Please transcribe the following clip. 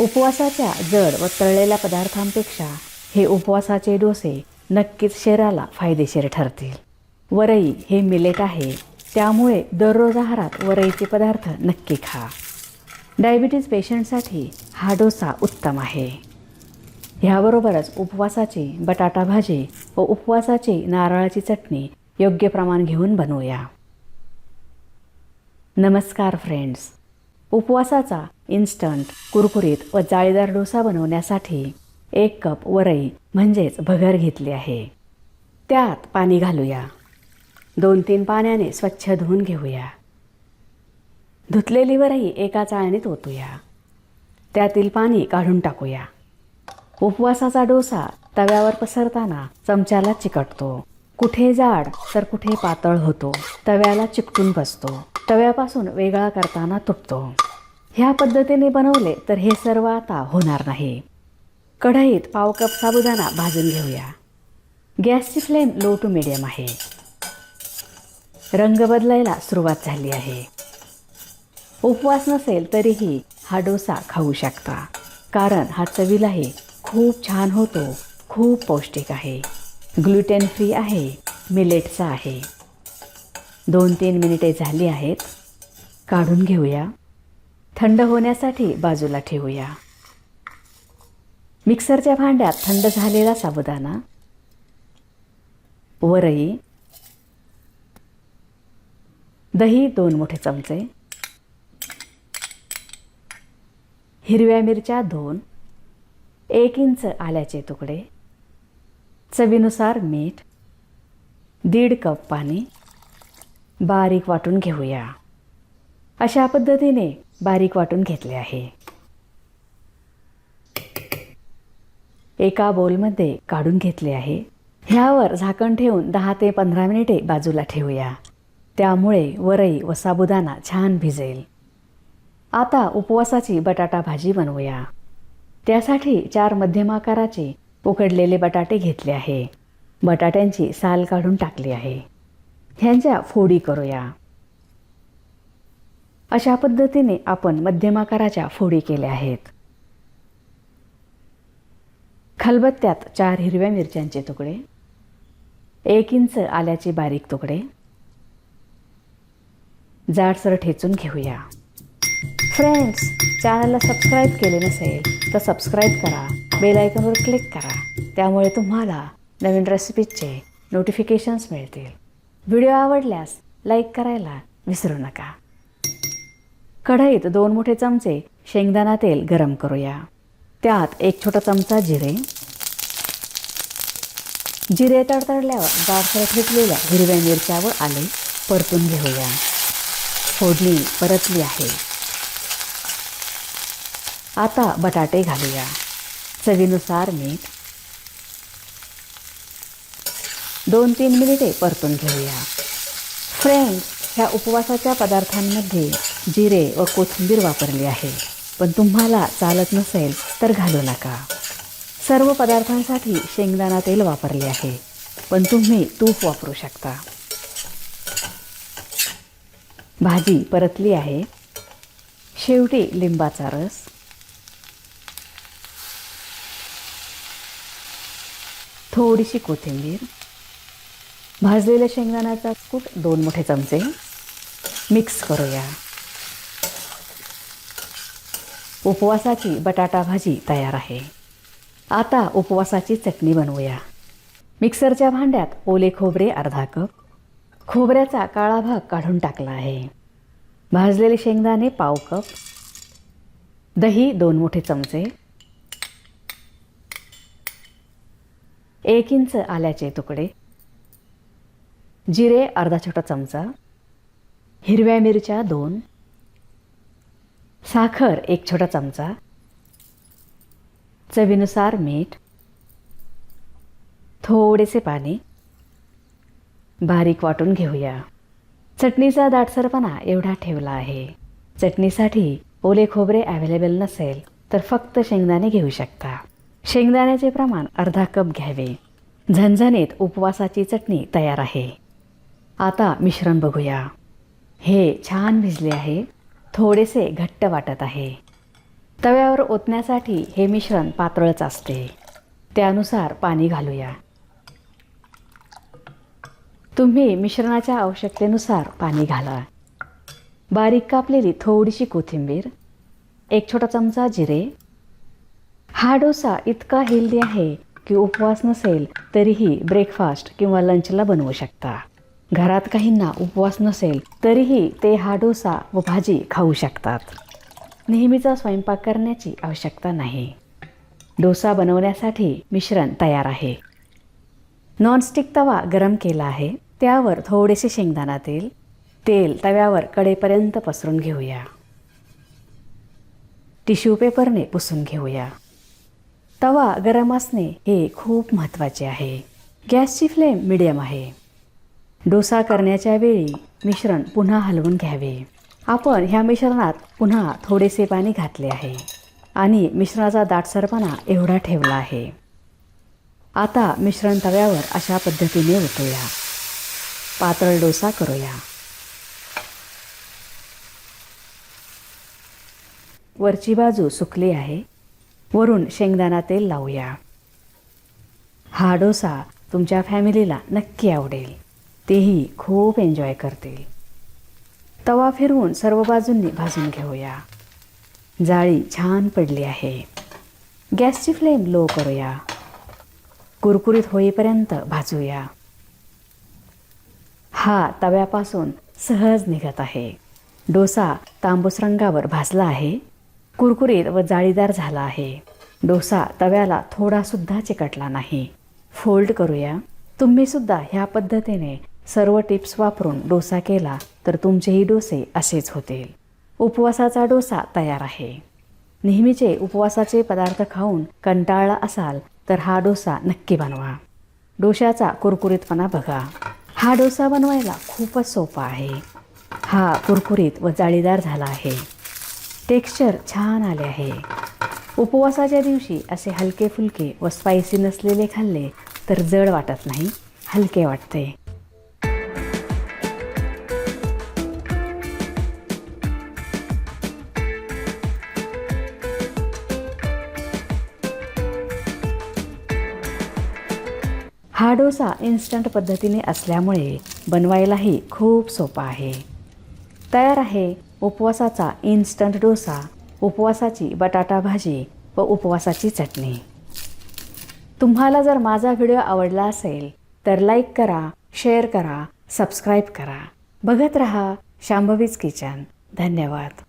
उपवासाच्या जड व तळलेल्या पदार्थांपेक्षा हे उपवासाचे डोसे नक्कीच शरीराला फायदेशीर ठरतील. वरई हे मिलेट आहे त्यामुळे दररोज आहारात वरईचे पदार्थ नक्की खा. डायबिटीज पेशंटसाठी हा डोसा उत्तम आहे. ह्याबरोबरच उपवासाची बटाटा भाजी व उपवासाची नारळाची चटणी योग्य प्रमाण घेऊन बनवूया. नमस्कार फ्रेंड्स उपवासाचा इन्स्टंट कुरकुरीत व जाळीदार डोसा बनवण्यासाठी एक कप वरई म्हणजेच भगर घेतली आहे. त्यात पाणी घालूया. दोन तीन पाण्याने स्वच्छ धुवून घेऊया. धुतलेली वरई एका चाळणीत ओतूया. त्यातील पाणी काढून टाकूया. उपवासाचा डोसा तव्यावर पसरताना चमच्याला चिकटतो. कुठे जाड तर कुठे पातळ होतो. तव्याला चिकटून बसतो. तव्यापासून वेगळा करताना तुटतो. ह्या पद्धतीने बनवले तर हे सर्व आता होणार नाही. कढईत पाव कप साबुदाणा भाजून घेऊया. गॅसची फ्लेम लो टू मिडियम आहे. रंग बदलायला सुरुवात झाली आहे. उपवास नसेल तरीही हा डोसा खाऊ शकता कारण हा चवीलाही खूप छान होतो खूप पौष्टिक आहे. ग्लुटेन फ्री आहे मिलेटचा आहे. दोन तीन मिनिटे झाली आहेत काढून घेऊया. थंड होण्यासाठी बाजूला ठेवूया. मिक्सरच्या भांड्यात थंड झालेला साबुदाणा वरई दही दोन मोठे चमचे हिरव्या मिरच्या दोन एक इंच आल्याचे तुकडे चवीनुसार मीठ दीड कप पाणी बारीक वाटून घेऊया. अशा पद्धतीने बारीक वाटून घेतले आहे. एका बोलमध्ये काढून घेतले आहे. ह्यावर झाकण ठेवून दहा ते पंधरा मिनिटे बाजूला ठेवूया. त्यामुळे वरई व साबुदाणा छान भिजेल. आता उपवासाची बटाटा भाजी बनवूया. त्यासाठी चार मध्यम आकाराचे उकडलेले बटाटे घेतले आहे. बटाट्यांची साल काढून टाकली आहे. ह्यांच्या फोडी करूया. अशा पद्धतीने आपण मध्यम आकाराच्या फोडी केल्या आहेत. खलबत्त्यात चार हिरव्या मिरच्यांचे तुकडे एक इंच आल्याचे बारीक तुकडे जाडसर ठेचून घेऊया. फ्रेंड्स चॅनलला सबस्क्राईब केले नसेल तर सबस्क्राईब करा बेल आयकॉनवर क्लिक करा त्यामुळे तुम्हाला नवीन रेसिपीजचे नोटिफिकेशन्स मिळतील. व्हिडिओ आवडल्यास लाईक करायला विसरू नका. कढईत दोन मोठे चमचे शेंगदाणा तेल गरम करूया. त्यात एक छोटा चमचा जिरे. जिरे तडतडल्यावर जाडसर फेटलेल्या हिरव्या मिरच्या व आले परतून घेऊया. फोडणी परतली आहे. आता बटाटे घालूया. चवीनुसार मीठ. दोन तीन मिनिटे परतून घेऊया. फ्रेंड्स ह्या उपवासाच्या पदार्थांमध्ये जिरे व कोथिंबीर वापरली आहे. पण तुम्हाला चालत नसेल तर घालू नका. सर्व पदार्थांसाठी शेंगदाणा तेल वापरले आहे. पण तुम्ही तूप वापरू शकता. भाजी परतली आहे. शेवटी लिंबाचा रस. थोडीशी कोथिंबीर. भाजलेल्या शेंगदाण्याचा कूट दोन मोठे चमचे. मिक्स करूया. उपवासाची बटाटा भाजी तयार आहे. आता उपवासाची चटणी बनवूया. मिक्सरच्या भांड्यात ओले खोबरे अर्धा कप खोबऱ्याचा काळा भाग काढून टाकला आहे. भाजलेले शेंगदाणे पाव कप दही दोन मोठे चमचे एक इंच आल्याचे तुकडे जिरे अर्धा छोटा चमचा हिरव्या मिरच्या दोन. साखर एक छोटा चमचा. चवीनुसार मीठ. थोडेसे पाणी. बारीक वाटून घेऊया. चटणीचा दाटसरपणा एवढा ठेवला आहे. चटणीसाठी ओले खोबरे अवेलेबल नसेल तर फक्त शेंगदाणे घेऊ शकता. शेंगदाण्याचे प्रमाण अर्धा कप घ्यावे. झणझणीत उपवासाची चटणी तयार आहे. आता मिश्रण बघूया. हे छान भिजले आहे. थोडेसे घट्ट वाटत आहे. तव्यावर ओतण्यासाठी हे मिश्रण पातळच असते. त्यानुसार पाणी घालूया. तुम्ही मिश्रणाच्या आवश्यकतेनुसार पाणी घाला. बारीक कापलेली थोडीशी कोथिंबीर एक छोटा चमचा जिरे. हा डोसा इतका हेल्दी आहे की उपवास नसेल तरीही ब्रेकफास्ट किंवा लंचला बनवू शकता. घरात काहींना उपवास नसेल तरीही ते हा डोसा व भाजी खाऊ शकतात. नेहमीचा स्वयंपाक करण्याची आवश्यकता नाही. डोसा बनवण्यासाठी मिश्रण तयार आहे. नॉनस्टिक तवा गरम केला आहे. त्यावर थोडेसे शेंगदाणा तेल तेल तव्यावर कडेपर्यंत पसरून घेऊया. टिश्यू पेपरने पुसून घेऊया. तवा गरम असणे हे खूप महत्त्वाचे आहे. गॅसची फ्लेम मिडियम आहे. डोसा करण्याच्या वेळी मिश्रण पुन्हा हलवून घ्यावे. आपण ह्या मिश्रणात पुन्हा थोडेसे पाणी घातले आहे आणि मिश्रणाचा दाटसरपणा एवढा ठेवला आहे. आता मिश्रण तव्यावर अशा पद्धतीने ओतूया पातळ डोसा करूया. वरची बाजू सुकली आहे. वरून शेंगदाणा तेल लावूया. हा डोसा तुमच्या फॅमिलीला नक्की आवडेल. तेही खूप एन्जॉय करतील. तवा फिरवून सर्व बाजूंनी भाजून घेऊया. जाळी छान पडली आहे. गॅसची फ्लेम लो करूया. कुरकुरीत होईपर्यंत भाजूया. हा तव्यापासून सहज निघत आहे. डोसा तांबूस रंगावर भाजला आहे. कुरकुरीत व जाळीदार झाला आहे. डोसा तव्याला थोडासुद्धा चिकटला नाही. फोल्ड करूया. तुम्हीसुद्धा ह्या पद्धतीने सर्व टिप्स वापरून डोसा केला तर तुमचेही डोसे असेच होतील. उपवासाचा डोसा तयार आहे. नेहमीचे उपवासाचे पदार्थ खाऊन कंटाळला असाल तर हा डोसा नक्की बनवा. डोशाचा कुरकुरीतपणा बघा. हा डोसा बनवायला खूपच सोपा आहे. हा कुरकुरीत व जाळीदार झाला आहे. टेक्स्चर छान आले आहे. उपवासाच्या दिवशी असे हलके फुलके व स्पायसी नसलेले खाल्ले तर जड वाटत नाही हलके वाटते. हा डोसा इन्स्टंट पद्धतीने असल्यामुळे बनवायलाही खूप सोपा आहे. तयार आहे उपवासाचा इन्स्टंट डोसा उपवासाची बटाटा भाजी व उपवासाची चटणी. तुम्हाला जर माझा व्हिडिओ आवडला असेल तर लाईक करा शेअर करा सबस्क्राईब करा. बघत रहा शांभवीज किचन. धन्यवाद.